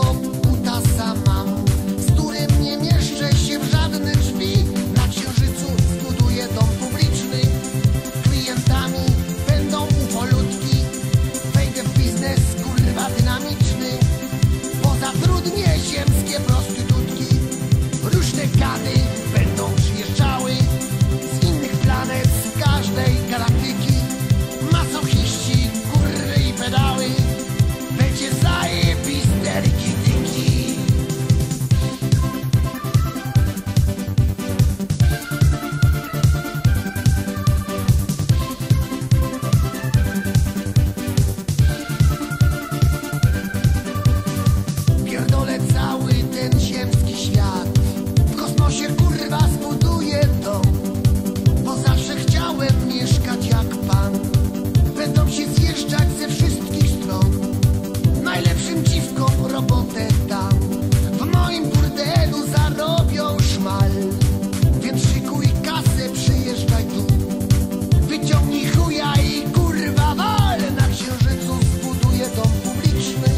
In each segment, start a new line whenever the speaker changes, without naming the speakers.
México. tym dziwkom robotę dam. W moim burdelu zarobią szmal. Więc szykuj kasę, przyjeżdżaj tu. Wyciągnij chuja i kurwa wal. Na księżycu zbuduję dom publiczny.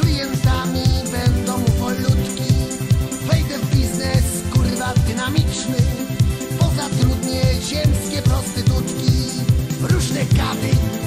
Klientami będą uwolutki Wejdę w biznes, kurwa dynamiczny. Pozatrudnię ziemskie prostytutki Różne kawy